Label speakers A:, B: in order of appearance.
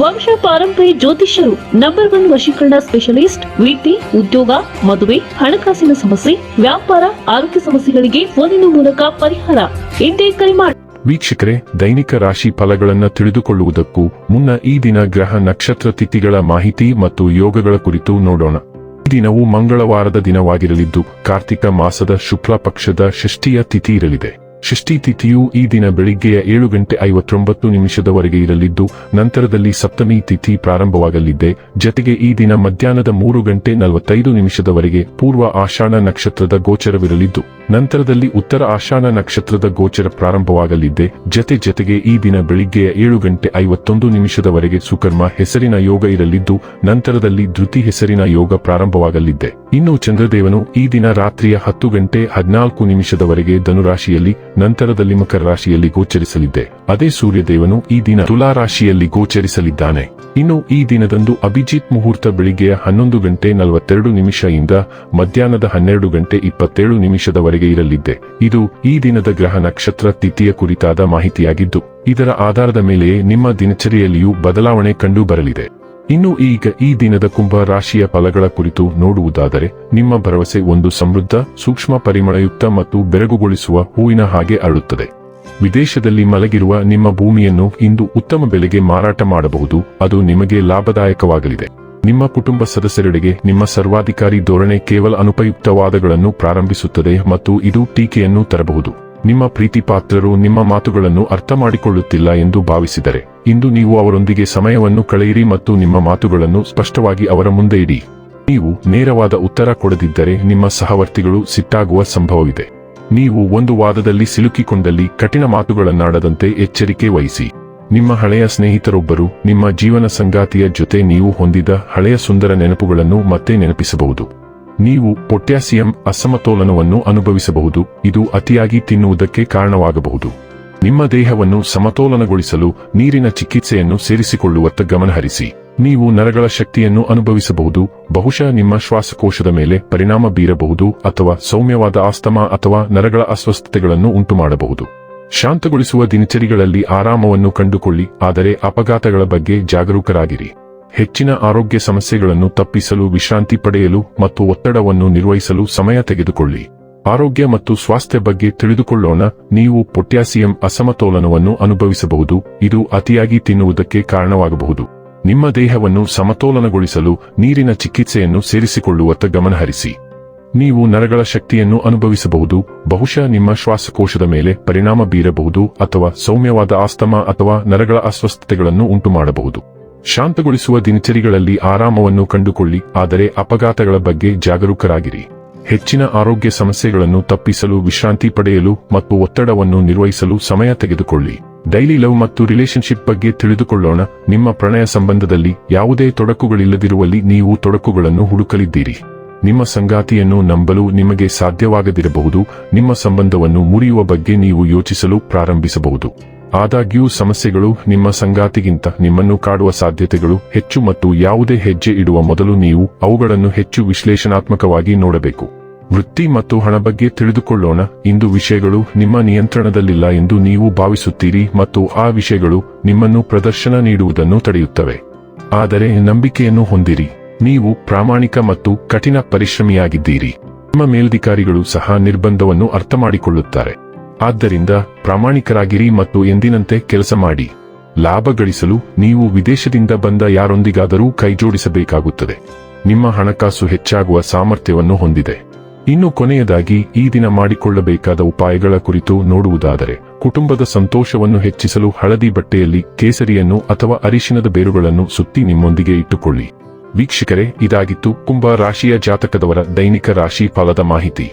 A: ವಂಶ ಪಾರಂಪರ್ಯ ಜ್ಯೋತಿಷ್ಯರು ನಂಬರ್ ಒನ್ ವಶೀಕರಣ ಸ್ಪೆಷಲಿಸ್ಟ್ ವೃತ್ತಿ ಉದ್ಯೋಗ, ಮದುವೆ, ಹಣಕಾಸಿನ ಸಮಸ್ಯೆ, ವ್ಯಾಪಾರ, ಆರೋಗ್ಯ ಸಮಸ್ಯೆಗಳಿಗೆ ಫೋನಿನ ಮೂಲಕ ಪರಿಹಾರ. ಇಂದೇ ಕರೆ ಮಾಡಿ
B: ವೀಕ್ಷಕರೇ, ದೈನಿಕ ರಾಶಿ ಫಲಗಳನ್ನು ತಿಳಿದುಕೊಳ್ಳುವುದಕ್ಕೂ ಮುನ್ನ ಈ ದಿನ ಗ್ರಹ ನಕ್ಷತ್ರ ತಿಥಿಗಳ ಮಾಹಿತಿ ಮತ್ತು ಯೋಗಗಳ ಕುರಿತು ನೋಡೋಣ. ಈ ದಿನವು ಮಂಗಳವಾರದ ದಿನವಾಗಿರಲಿದ್ದು, ಕಾರ್ತಿಕ ಮಾಸದ ಶುಕ್ಲ ಪಕ್ಷದ ಷಷ್ಠಿಯ ತಿಥಿ ಇರಲಿದೆ. ಷಷ್ಠಿ ತಿಥಿಯು ಈ ದಿನ ಬೆಳಿಗ್ಗೆಯ ಏಳು ಗಂಟೆ ಐವತ್ತೊಂಬತ್ತು ನಿಮಿಷದವರೆಗೆ ಇರಲಿದ್ದು, ನಂತರದಲ್ಲಿ ಸಪ್ತಮಿ ತಿಥಿ ಪ್ರಾರಂಭವಾಗಲಿದೆ. ಜತೆಗೆ ಈ ದಿನ ಮಧ್ಯಾಹ್ನದ ಮೂರು ಗಂಟೆ ನಲವತ್ತೈದು ನಿಮಿಷದವರೆಗೆ ಪೂರ್ವ ಆಷಾಢ ನಕ್ಷತ್ರದ ಗೋಚರವಿರಲಿದ್ದು, ನಂತರದಲ್ಲಿ ಉತ್ತರ ಆಷಾಢ ನಕ್ಷತ್ರದ ಗೋಚರ ಪ್ರಾರಂಭವಾಗಲಿದೆ. ಜತೆ ಜತೆಗೆ ಈ ದಿನ ಬೆಳಿಗ್ಗೆಯ ಏಳು ಗಂಟೆ ಐವತ್ತೊಂದು ನಿಮಿಷದವರೆಗೆ ಸುಕರ್ಮ ಹೆಸರಿನ ಯೋಗ ಇರಲಿದ್ದು, ನಂತರದಲ್ಲಿ ಧೃತಿ ಹೆಸರಿನ ಯೋಗ ಪ್ರಾರಂಭವಾಗಲಿದೆ. ಇನ್ನು ಚಂದ್ರದೇವನು ಈ ದಿನ ರಾತ್ರಿಯ ಹತ್ತು ಗಂಟೆ ಹದಿನಾಲ್ಕು ನಿಮಿಷದವರೆಗೆ ಧನುರಾಶಿಯಲ್ಲಿ ನಂತರದಲ್ಲಿ ಮಕರ ರಾಶಿಯಲ್ಲಿ ಗೋಚರಿಸಲಿದ್ದೆ. ಅದೇ ಸೂರ್ಯದೇವನು ಈ ದಿನ ತುಲಾ ರಾಶಿಯಲ್ಲಿ ಗೋಚರಿಸಲಿದ್ದಾನೆ. ಇನ್ನು ಈ ದಿನದಂದು ಅಭಿಜಿತ್ ಮುಹೂರ್ತ ಬೆಳಿಗ್ಗೆಯ ಹನ್ನೊಂದು ಗಂಟೆ ನಲವತ್ತೆರಡು ಇಂದ ಮಧ್ಯಾಹ್ನದ ಹನ್ನೆರಡು ಗಂಟೆ ಇಪ್ಪತ್ತೇಳು ನಿಮಿಷದವರೆಗೆ ಇರಲಿದ್ದೆ. ಇದು ಈ ದಿನದ ಗ್ರಹ ನಕ್ಷತ್ರ ತಿಥಿಯ ಕುರಿತಾದ ಮಾಹಿತಿಯಾಗಿದ್ದು, ಇದರ ಆಧಾರದ ಮೇಲೆಯೇ ನಿಮ್ಮ ದಿನಚರಿಯಲ್ಲಿಯೂ ಬದಲಾವಣೆ ಕಂಡು ಬರಲಿದೆ ಇನ್ನು ಈಗ ಈ ದಿನದ ಕುಂಭ ರಾಶಿಯ ಫಲಗಳ ಕುರಿತು ನೋಡುವುದಾದರೆ, ನಿಮ್ಮ ಭರವಸೆ ಒಂದು ಸಮೃದ್ಧ, ಸೂಕ್ಷ್ಮ ಪರಿಮಳಯುಕ್ತ ಮತ್ತು ಬೆರಗುಗೊಳಿಸುವ ಹೂವಿನ ಹಾಗೆ ಅರಳುತ್ತದೆ. ವಿದೇಶದಲ್ಲಿ ಮಲಗಿರುವ ನಿಮ್ಮ ಭೂಮಿಯನ್ನು ಇಂದು ಉತ್ತಮ ಬೆಲೆಗೆ ಮಾರಾಟ ಮಾಡಬಹುದು, ಅದು ನಿಮಗೆ ಲಾಭದಾಯಕವಾಗಲಿದೆ. ನಿಮ್ಮ ಕುಟುಂಬ ಸದಸ್ಯರೆಡೆಗೆ ನಿಮ್ಮ ಸರ್ವಾಧಿಕಾರಿ ಧೋರಣೆ ಕೇವಲ ಅನುಪಯುಕ್ತವಾದಗಳನ್ನು ಪ್ರಾರಂಭಿಸುತ್ತದೆ ಮತ್ತು ಇದು ಟೀಕೆಯನ್ನು ತರಬಹುದು. ನಿಮ್ಮ ಪ್ರೀತಿಪಾತ್ರರು ನಿಮ್ಮ ಮಾತುಗಳನ್ನು ಅರ್ಥ ಮಾಡಿಕೊಳ್ಳುತ್ತಿಲ್ಲ ಎಂದು ಭಾವಿಸಿದರೆ, ಇಂದು ನೀವು ಅವರೊಂದಿಗೆ ಸಮಯವನ್ನು ಕಳೆಯಿರಿ ಮತ್ತು ನಿಮ್ಮ ಮಾತುಗಳನ್ನು ಸ್ಪಷ್ಟವಾಗಿ ಅವರ ಮುಂದೆ ಇಡಿ. ನೀವು ನೇರವಾದ ಉತ್ತರ ಕೊಡದಿದ್ದರೆ ನಿಮ್ಮ ಸಹವರ್ತಿಗಳು ಸಿಟ್ಟಾಗುವ ಸಂಭವವಿದೆ. ನೀವು ಒಂದು ವಾದದಲ್ಲಿ ಸಿಲುಕಿಕೊಂಡಲ್ಲಿ ಕಠಿಣ ಮಾತುಗಳನ್ನಾಡದಂತೆ ಎಚ್ಚರಿಕೆ ವಹಿಸಿ. ನಿಮ್ಮ ಹಳೆಯ ಸ್ನೇಹಿತರೊಬ್ಬರು, ನಿಮ್ಮ ಜೀವನ ಸಂಗಾತಿಯ ಜೊತೆ ನೀವು ಹೊಂದಿದ ಹಳೆಯ ಸುಂದರ ನೆನಪುಗಳನ್ನು ಮತ್ತೆ ನೆನಪಿಸಬಹುದು. ನೀವು ಪೊಟ್ಯಾಸಿಯಂ ಅಸಮತೋಲನವನ್ನು ಅನುಭವಿಸಬಹುದು. ಇದು ಅತಿಯಾಗಿ ತಿನ್ನುವುದಕ್ಕೆ ಕಾರಣವಾಗಬಹುದು. ನಿಮ್ಮ ದೇಹವನ್ನು ಸಮತೋಲನಗೊಳಿಸಲು ನೀರಿನ ಚಿಕಿತ್ಸೆಯನ್ನು ಸೇರಿಸಿಕೊಳ್ಳುವತ್ತ ಗಮನಹರಿಸಿ. ನೀವು ನರಗಳ ಶಕ್ತಿಯನ್ನು ಅನುಭವಿಸಬಹುದು. ಬಹುಶಃ ನಿಮ್ಮ ಶ್ವಾಸಕೋಶದ ಮೇಲೆ ಪರಿಣಾಮ ಬೀರಬಹುದು ಅಥವಾ ಸೌಮ್ಯವಾದ ಆಸ್ತಮಾ ಅಥವಾ ನರಗಳ ಅಸ್ವಸ್ಥತೆಗಳನ್ನು ಉಂಟುಮಾಡಬಹುದು. ಶಾಂತಗೊಳಿಸುವ ದಿನಚರಿಗಳಲ್ಲಿ ಆರಾಮವನ್ನು ಕಂಡುಕೊಳ್ಳಿ, ಆದರೆ ಅಪಘಾತಗಳ ಬಗ್ಗೆ ಜಾಗರೂಕರಾಗಿರಿ. ಹೆಚ್ಚಿನ ಆರೋಗ್ಯ ಸಮಸ್ಯೆಗಳನ್ನು ತಪ್ಪಿಸಲು ವಿಶ್ರಾಂತಿ ಪಡೆಯಲು ಮತ್ತು ಒತ್ತಡವನ್ನು ನಿರ್ವಹಿಸಲು ಸಮಯ ತೆಗೆದುಕೊಳ್ಳಿ. ಆರೋಗ್ಯ ಮತ್ತು ಸ್ವಾಸ್ಥ್ಯ ಬಗ್ಗೆ ತಿಳಿದುಕೊಳ್ಳೋಣ. ನೀವು ಪೊಟ್ಯಾಸಿಯಂ ಅಸಮತೋಲನವನ್ನು ಅನುಭವಿಸಬಹುದು. ಇದು ಅತಿಯಾಗಿ ತಿನ್ನುವುದಕ್ಕೆ ಕಾರಣವಾಗಬಹುದು. ನಿಮ್ಮ ದೇಹವನ್ನು ಸಮತೋಲನಗೊಳಿಸಲು ನೀರಿನ ಚಿಕಿತ್ಸೆಯನ್ನು ಸೇರಿಸಿಕೊಳ್ಳುವತ್ತ ಗಮನಹರಿಸಿ. ನೀವು ನರಗಳ ಶಕ್ತಿಯನ್ನು ಅನುಭವಿಸಬಹುದು. ಬಹುಶಃ ನಿಮ್ಮ ಶ್ವಾಸಕೋಶದ ಮೇಲೆ ಪರಿಣಾಮ ಬೀರಬಹುದು ಅಥವಾ ಸೌಮ್ಯವಾದ ಆಸ್ತಮಾ ಅಥವಾ ನರಗಳ ಅಸ್ವಸ್ಥತೆಗಳನ್ನು ಉಂಟುಮಾಡಬಹುದು. ಶಾಂತಗೊಳಿಸುವ ದಿನಚರಿಗಳಲ್ಲಿ ಆರಾಮವನ್ನು ಕಂಡುಕೊಳ್ಳಿ, ಆದರೆ ಅಪಘಾತಗಳ ಬಗ್ಗೆ ಜಾಗರೂಕರಾಗಿರಿ. ಹೆಚ್ಚಿನ ಆರೋಗ್ಯ ಸಮಸ್ಯೆಗಳನ್ನು ತಪ್ಪಿಸಲು ವಿಶ್ರಾಂತಿ ಪಡೆಯಲು ಮತ್ತು ಒತ್ತಡವನ್ನು ನಿರ್ವಹಿಸಲು ಸಮಯ ತೆಗೆದುಕೊಳ್ಳಿ. ಡೈಲಿ ಲವ್ ಮತ್ತು ರಿಲೇಶನ್ಶಿಪ್ ಬಗ್ಗೆ ತಿಳಿದುಕೊಳ್ಳೋಣ. ನಿಮ್ಮ ಪ್ರಣಯ ಸಂಬಂಧದಲ್ಲಿ ಯಾವುದೇ ತೊಡಕುಗಳಿಲ್ಲದಿರುವಲ್ಲಿ ನೀವು ತೊಡಕುಗಳನ್ನು ಹುಡುಕಲಿದ್ದೀರಿ. ನಿಮ್ಮ ಸಂಗಾತಿಯನ್ನು ನಂಬಲು ನಿಮಗೆ ಸಾಧ್ಯವಾಗದಿರಬಹುದು. ನಿಮ್ಮ ಸಂಬಂಧವನ್ನು ಮುರಿಯುವ ಬಗ್ಗೆ ನೀವು ಯೋಚಿಸಲು ಪ್ರಾರಂಭಿಸಬಹುದು. ಆದಾಗ್ಯೂ ಸಮಸ್ಯೆಗಳು ನಿಮ್ಮ ಸಂಗಾತಿಗಿಂತ ನಿಮ್ಮನ್ನು ಕಾಡುವ ಸಾಧ್ಯತೆಗಳು ಹೆಚ್ಚು ಮತ್ತು ಯಾವುದೇ ಹೆಜ್ಜೆ ಇಡುವ ಮೊದಲು ನೀವು ಅವುಗಳನ್ನು ಹೆಚ್ಚು ವಿಶ್ಲೇಷಣಾತ್ಮಕವಾಗಿ ನೋಡಬೇಕು. ವೃತ್ತಿ ಮತ್ತು ಹಣ ಬಗ್ಗೆ ತಿಳಿದುಕೊಳ್ಳೋಣ. ಇಂದು ವಿಷಯಗಳು ನಿಮ್ಮ ನಿಯಂತ್ರಣದಲ್ಲಿಲ್ಲ ಎಂದು ನೀವು ಭಾವಿಸುತ್ತೀರಿ ಮತ್ತು ಆ ವಿಷಯಗಳು ನಿಮ್ಮನ್ನು ಪ್ರದರ್ಶನ ನೀಡುವುದನ್ನು ತಡೆಯುತ್ತವೆ. ಆದರೆ ನಂಬಿಕೆಯನ್ನು ಹೊಂದಿರಿ. ನೀವು ಪ್ರಾಮಾಣಿಕ ಮತ್ತು ಕಠಿಣ ಪರಿಶ್ರಮಿಯಾಗಿದ್ದೀರಿ. ನಿಮ್ಮ ಮೇಲಧಿಕಾರಿಗಳು ಸಹ ನಿರ್ಬಂಧವನ್ನು ಅರ್ಥಮಾಡಿಕೊಳ್ಳುತ್ತಾರೆ. ಆದ್ದರಿಂದ ಪ್ರಾಮಾಣಿಕರಾಗಿರಿ ಮತ್ತು ಎಂದಿನಂತೆ ಕೆಲಸ ಮಾಡಿ. ಲಾಭ ಗಳಿಸಲು ನೀವು ವಿದೇಶದಿಂದ ಬಂದ ಯಾರೊಂದಿಗಾದರೂ ಕೈಜೋಡಿಸಬೇಕಾಗುತ್ತದೆ. ನಿಮ್ಮ ಹಣಕಾಸು ಹೆಚ್ಚಾಗುವ ಸಾಮರ್ಥ್ಯವನ್ನು ಹೊಂದಿದೆ. ಇನ್ನು ಕೊನೆಯದಾಗಿ ಈ ದಿನ ಮಾಡಿಕೊಳ್ಳಬೇಕಾದ ಉಪಾಯಗಳ ಕುರಿತು ನೋಡುವುದಾದರೆ, ಕುಟುಂಬದ ಸಂತೋಷವನ್ನು ಹೆಚ್ಚಿಸಲು ಹಳದಿ ಬಟ್ಟೆಯಲ್ಲಿ ಕೇಸರಿಯನ್ನು ಅಥವಾ ಅರಿಶಿನದ ಬೇರುಗಳನ್ನು ಸುತ್ತಿ ನಿಮ್ಮೊಂದಿಗೆ ಇಟ್ಟುಕೊಳ್ಳಿ. ವೀಕ್ಷಕರೇ, ಇದಾಗಿತ್ತು ಕುಂಭ ರಾಶಿಯ ಜಾತಕದವರ ದೈನಿಕ ರಾಶಿ ಫಲದ ಮಾಹಿತಿ.